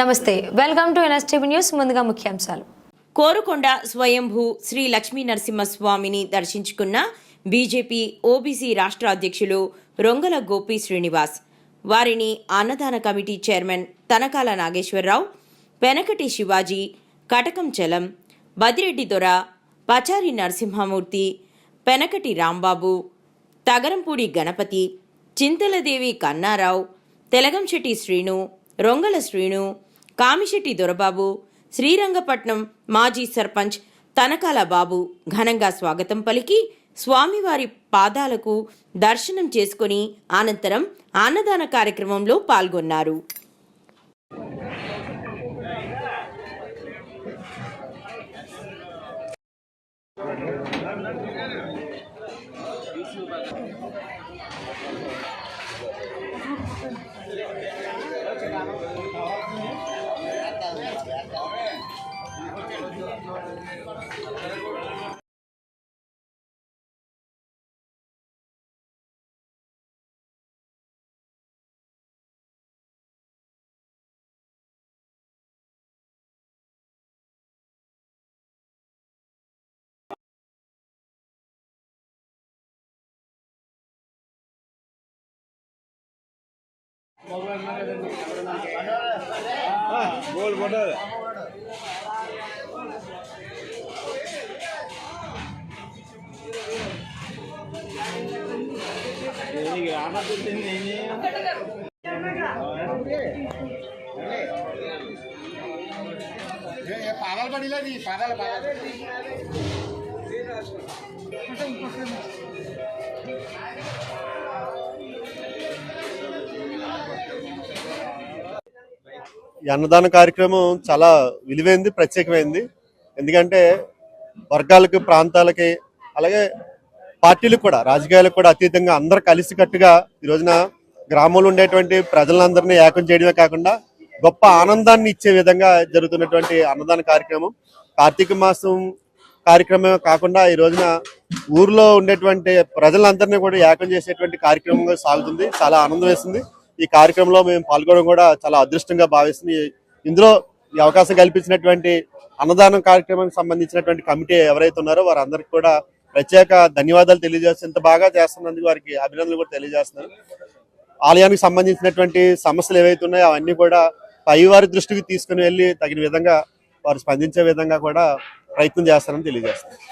నమస్తే. Welcome to NSTV news ముందుగా ముఖ్యాంశాలు. కోరుకొండ స్వయంభూ శ్రీ లక్ష్మీ నరసింహస్వామిని దర్శించుకున్న బీజేపీ ఓబీసీ రాష్ట్ర అధ్యక్షులు రొంగల గోపి శ్రీనివాస్ వారిని అన్నదాన కమిటీ చైర్మన్ తనకాల నాగేశ్వరరావు పెనకటి శివాజీ కటకం చలం బదిరెడ్డి దొర పచారి నరసింహమూర్తి పెనకటి రాంబాబు తగరంపూడి గణపతి చింతలదేవి కన్నారావు తెలగంశెట్టి శ్రీను రొంగల శ్రీను కామిశెట్టి దొరబాబు శ్రీరంగపట్నం మాజీ సర్పంచ్ తనకాల బాబు ఘనంగా స్వాగతం పలికి స్వామివారి పాదాలకు దర్శనం చేసుకుని అనంతరం అన్నదాన కార్యక్రమంలో పాల్గొన్నారు. बोल बोल పాదాలు పడిలేదు పాదాలు పాదాలు ఈ అన్నదాన కార్యక్రమం చాలా విలువైంది ప్రత్యేకమైంది. ఎందుకంటే వర్గాలకి ప్రాంతాలకి అలాగే పార్టీలకు కూడా రాజకీయాలకు కూడా అతీతంగా అందరు కలిసికట్టుగా ఈ రోజున గ్రామంలో ఉండేటువంటి ప్రజలందరినీ ఏకం చేయడమే కాకుండా గొప్ప ఆనందాన్ని ఇచ్చే విధంగా జరుగుతున్నటువంటి అన్నదాన కార్యక్రమం. కార్తీక మాసం కార్యక్రమం కాకుండా ఈ రోజున ఊర్లో ఉండేటువంటి ప్రజలందరినీ కూడా ఏకం చేసేటువంటి కార్యక్రమంగా సాగుతుంది. చాలా ఆనందం వేస్తుంది. ఈ కార్యక్రమంలో మేము పాల్గొనడం కూడా చాలా అదృష్టంగా భావిస్తుంది. ఇందులో ఈ అవకాశం కల్పించినటువంటి అన్నదానం కార్యక్రమానికి సంబంధించినటువంటి కమిటీ ఎవరైతే ఉన్నారో వారందరికీ కూడా ప్రత్యేక ధన్యవాదాలు తెలియజేస్తూ ఇంత బాగా చేస్తున్నందుకు వారికి అభినందనలు కూడా తెలియజేస్తున్నారు. ఆలయానికి సంబంధించినటువంటి సమస్యలు ఏవైతే ఉన్నాయో అవన్నీ కూడా పైవారి దృష్టికి తీసుకుని వెళ్ళి తగిన విధంగా వారు స్పందించే విధంగా కూడా ప్రయత్నం చేస్తారని తెలియజేస్తున్నారు.